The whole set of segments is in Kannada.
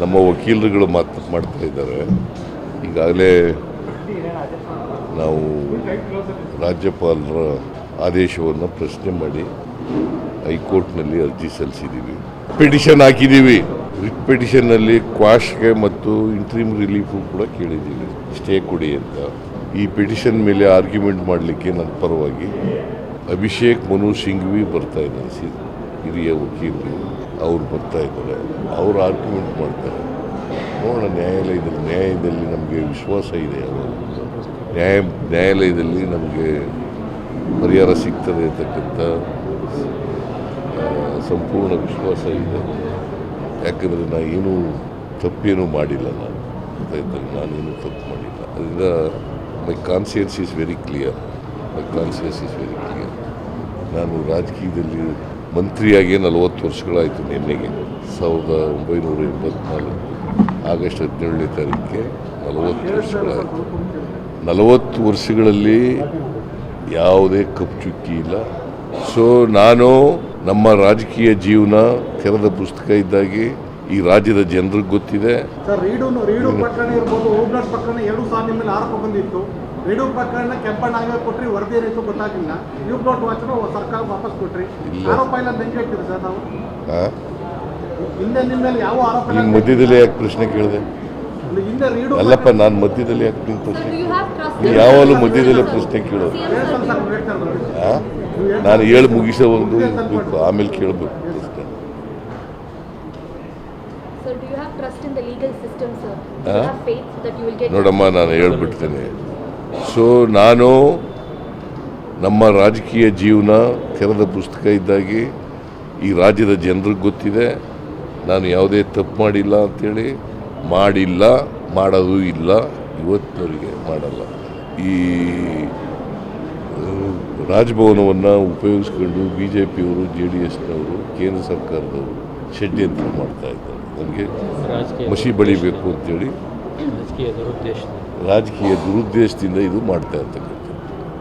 ನಮ್ಮ ವಕೀಲರುಗಳು ಮಾತು ಮಾಡ್ತಾ ಇದ್ದಾರೆ. ಈಗಾಗಲೇ ನಾವು ರಾಜ್ಯಪಾಲರ ಆದೇಶವನ್ನು ಪ್ರಶ್ನೆ ಮಾಡಿ ಹೈಕೋರ್ಟ್ನಲ್ಲಿ ಅರ್ಜಿ ಸಲ್ಲಿಸಿದ್ದೀವಿ. ಪಿಟಿಷನ್ ಹಾಕಿದ್ದೀವಿ. ರಿಟ್ ಪಿಟಿಷನ್ನಲ್ಲಿ ಕ್ವಾಶ್ಗೆ ಮತ್ತು ಇಂಟ್ರೀಮ್ ರಿಲೀಫು ಕೂಡ ಕೇಳಿದ್ದೀವಿ. ಸ್ಟೇ ಕೊಡಿ ಅಂತ. ಈ ಪಿಟಿಷನ್ ಮೇಲೆ ಆರ್ಗ್ಯುಮೆಂಟ್ ಮಾಡಲಿಕ್ಕೆ ನನ್ನ ಪರವಾಗಿ ಅಭಿಷೇಕ್ ಮನು ಸಿಂಘ್ವಿ ಬರ್ತಾ ಇದ್ದಾರೆ. ಹಿರಿಯ ವಕೀಲರು. ಅವ್ರು ಬರ್ತಾ ಇದ್ದಾರೆ. ಅವರು ಆರ್ಗ್ಯುಮೆಂಟ್ ಮಾಡ್ತಾರೆ. ನೋಡೋಣ, ನ್ಯಾಯಾಲಯದಲ್ಲಿ, ನ್ಯಾಯದಲ್ಲಿ ನಮಗೆ ವಿಶ್ವಾಸ ಇದೆ ಅವರು ನ್ಯಾಯ, ನ್ಯಾಯಾಲಯದಲ್ಲಿ ನಮಗೆ ಪರಿಹಾರ ಸಿಗ್ತದೆ ಅಂತಕ್ಕಂಥ ಸಂಪೂರ್ಣ ವಿಶ್ವಾಸ ಇದೆ. ಯಾಕಂದರೆ ನಾನು ಏನೂ ತಪ್ಪೇನೂ ಮಾಡಿಲ್ಲ ನಾನು. ಗೊತ್ತಾಯ್ತಲ್ಲ ನಾನೇನು ತಪ್ಪು ಮಾಡಿಲ್ಲ. ಅದರಿಂದ my conscience is very clear my conscience is very clear ನಾನು ರಾಜಕೀಯದಲ್ಲಿ ಮಂತ್ರಿಯಾಗಿ ನಲವತ್ತು ವರ್ಷಗಳಾಯಿತು ನಿನ್ನೆಗೆ. ಸಾವಿರದ ಒಂಬೈನೂರ ಎಂಬತ್ನಾಲ್ಕು ಆಗಸ್ಟ್ ಹದಿನೇಳನೇ ತಾರೀಕಿಗೆ ನಲವತ್ತು ವರ್ಷಗಳಾಯಿತು. ನಲವತ್ತು ವರ್ಷಗಳಲ್ಲಿ ಯಾವುದೇ ಕಪ್ಪು ಚುಕ್ಕಿ ಇಲ್ಲ. ಸೊ ನಾನು ನಮ್ಮ ರಾಜಕೀಯ ಜೀವನ ತೆರೆದ ಪುಸ್ತಕ ಇದ್ದಾಗಿ ಈ ರಾಜ್ಯದ ಜನರಿಗೆ ಗೊತ್ತಿದೆ. ಸರ್ ರೀಡು ರೀಡು ಪ್ರಕರಣ ಕೆಂಪಣ್ಣ ಆಗಿ ಕೊಟ್ರಿ ವರದಿ ಏನಿತ್ತು ಗೊತ್ತಾಗಿಲ್ಲ ಯು ಬ್ಲಾಟ್ ವಾಚರು ಸರ್ಕಾರ ವಾಪಸ್ ಕೊಟ್ರಿ. ಆರೋಪ ಇಲ್ಲ ಅಂತ ಹೆಂಗೆ ಹೇಳ್ತೀರಿ ಸರ್ ನಾವು? ಹಿಂದೆ ನಿಮ್ಮ ಮೇಲೆ ಯಾವ ಆರೋಪ ಇಲ್ಲ ಈಗ ಮಧ್ಯದಲ್ಲಿ ಯಾಕೆ ಪ್ರಶ್ನೆ ಕೇಳಿದೆ? ಹೇಳ್ತೀರಿ. ಹಿಂದೆ ರೀಡು ಅಲ್ಲಪ್ಪ ನಾನು ಮಧ್ಯದಲ್ಲಿ ಯಾಕೆ ನಿನ್ನ ಪ್ರಶ್ನೆ Do you have trust ನೀ in ಯಾವಾಗಲೂ ಮಧ್ಯದಲ್ಲಿ ಪ್ರಶ್ನೆ ಕೇಳೋದು? ನಾನು ಹೇಳಿ ಮುಗಿಸೋ ಒಂದು ಆಮೇಲೆ ಕೇಳಬೇಕು ಪ್ರಶ್ನೆ ನೋಡಮ್ಮ ನಾನು ಹೇಳ್ಬಿಡ್ತೇನೆ. ಸೊ ನಾನು ನಮ್ಮ ರಾಜಕೀಯ ಜೀವನ ತೆರೆದ ಪುಸ್ತಕ ಇದ್ದಾಗಿ ಈ ರಾಜ್ಯದ ಜನರಿಗೆ ಗೊತ್ತಿದೆ. ನಾನು ಯಾವುದೇ ತಪ್ಪು ಮಾಡಿಲ್ಲ ಅಂತೇಳಿ ಮಾಡಿಲ್ಲ ಮಾಡೋದು ಇಲ್ಲ ಇವತ್ತಿನವರಿಗೆ ಮಾಡಲ್ಲ. ಈ ರಾಜಭವನವನ್ನು ಉಪಯೋಗಿಸ್ಕೊಂಡು ಬಿ ಜೆ ಪಿಯವರು ಜೆ ಡಿ ಎಸ್ನವರು ಕೇಂದ್ರ ಸರ್ಕಾರದವರು ಷಡ್ಯಂತ್ರ ಮಾಡ್ತಾ ಇದ್ದಾರೆ. ನನಗೆ ಮಸಿ ಬಳಿಬೇಕು ಅಂತೇಳಿ ರಾಜಕೀಯ ದುರುದ್ದೇಶದಿಂದ ಇದು ಮಾಡ್ತಾ ಇರ್ತಕ್ಕಂಥದ್ದು.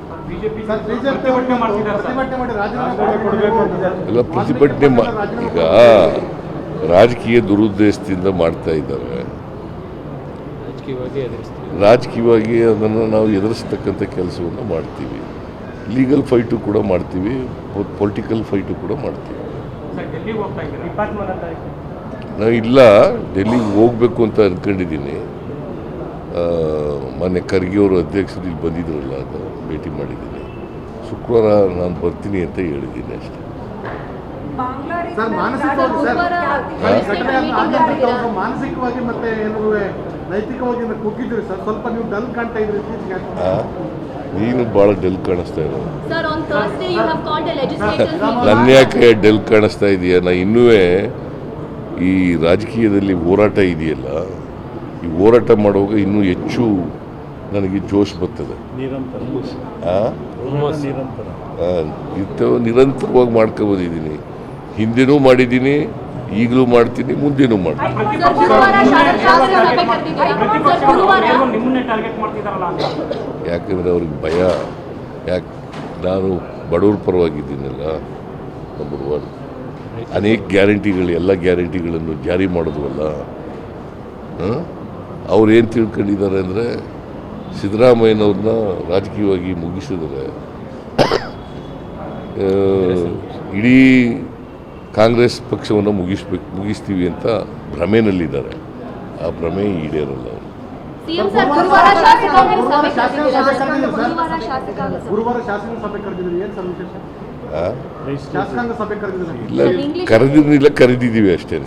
ಸರ್ ಬಿಜೆಪಿ ಪ್ರತಿಭಟನೆ ಮಾಡಿ ರಾಜೀನಾಮೆ ಕೊಡಬೇಕು ಅಂತಿದ್ದಾರೆ ಎಲ್ಲ ಪ್ರತಿಭಟನೆ ಮಾ ಈಗ ರಾಜಕೀಯ ದುರುದ್ದೇಶದಿಂದ ಮಾಡ್ತಾ ಇದ್ದಾರೆ. ರಾಜಕೀಯವಾಗಿ ಅದನ್ನು ನಾವು ಎದುರಿಸ್ತಕ್ಕಂಥ ಕೆಲಸವನ್ನು ಮಾಡ್ತೀವಿ. ಲೀಗಲ್ ಫೈಟು ಕೂಡ ಮಾಡ್ತೀವಿ ಪೊಲಿಟಿಕಲ್ ಫೈಟು ಕೂಡ ಮಾಡ್ತೀವಿ. ನಾವು ಇಲ್ಲ ಡೆಲ್ಲಿಗೆ ಹೋಗ್ಬೇಕು ಅಂತ ಅಂದ್ಕೊಂಡಿದ್ದೀನಿ ಮೊನ್ನೆ ಖರ್ಗೆ ಅವರು ಅಧ್ಯಕ್ಷರು ಇಲ್ಲಿ ಬಂದಿದ್ರಲ್ಲ ಅದು ಭೇಟಿ ಮಾಡಿದ್ದೀನಿ. ಶುಕ್ರವಾರ ನಾನು ಬರ್ತೀನಿ ಅಂತ ಹೇಳಿದ್ದೀನಿ ಅಷ್ಟೇ. ಮಾನಸಿಕವಾಗಿ ಮತ್ತೆ ನೈತಿಕವಾಗಿ ಕುಗ್ಗಿದ್ರಿ ಸರ್? ಸ್ವಲ್ಪ ನೀವು ಡಲ್ ಕಾಣ್ತಾ ಇದ್ರಿ? ನೀನು ಭಾಳ ಡೆಲ್ ಕಾಣಿಸ್ತಾ ಇರೋ Sir, on Thursday you have called a legislators meeting. ನನ್ನ ಯಾಕೆ ಡೆಲ್ ಕಾಣಿಸ್ತಾ ಇದೆಯಾ? ನಾ ಇನ್ನೂ ಈ ರಾಜಕೀಯದಲ್ಲಿ ಹೋರಾಟ ಇದೆಯಲ್ಲ. ಈ ಹೋರಾಟ ಮಾಡುವಾಗ ಇನ್ನೂ ಹೆಚ್ಚು ನನಗೆ ಜೋಶ್ ಬರ್ತದೆ. ಆ? ಆ, ಇಂಥವು ನಿರಂತರವಾಗಿ ಮಾಡ್ಕೊಬೋದಿದ್ದೀನಿ. ಹಿಂದೆನೂ ಮಾಡಿದ್ದೀನಿ ಈಗಲೂ ಮಾಡ್ತೀನಿ ಮುಂದೆನೂ ಮಾಡ್ತೀನಿ. ಯಾಕಂದರೆ ಅವ್ರಿಗೆ ಭಯ. ಯಾಕೆ ನಾನು ಬಡವ್ರ ಪರವಾಗಿದ್ದೀನಲ್ಲ ನಂಬರ್ ಒನ್ ಅನೇಕ ಗ್ಯಾರಂಟಿಗಳು ಎಲ್ಲ ಗ್ಯಾರಂಟಿಗಳನ್ನು ಜಾರಿ ಮಾಡಿದ್ವಲ್ಲ. ಅವ್ರು ಏನು ತಿಳ್ಕೊಂಡಿದ್ದಾರೆ ಅಂದರೆ ಸಿದ್ದರಾಮಯ್ಯನವ್ರನ್ನ ರಾಜಕೀಯವಾಗಿ ಮುಗಿಸಿದರೆ ಇಡೀ ಕಾಂಗ್ರೆಸ್ ಪಕ್ಷವನ್ನು ಮುಗಿಸ್ಬೇಕು ಮುಗಿಸ್ತೀವಿ ಅಂತ ಭ್ರಮೆನಲ್ಲಿದ್ದಾರೆ. ಆ ಭ್ರಮೆ ಈಡೇರಲ್ಲ ಅವರು. ಇಲ್ಲ ಕರೆದಿರಲಿಲ್ಲ ಕರೆದಿದ್ದೀವಿ ಅಷ್ಟೇ.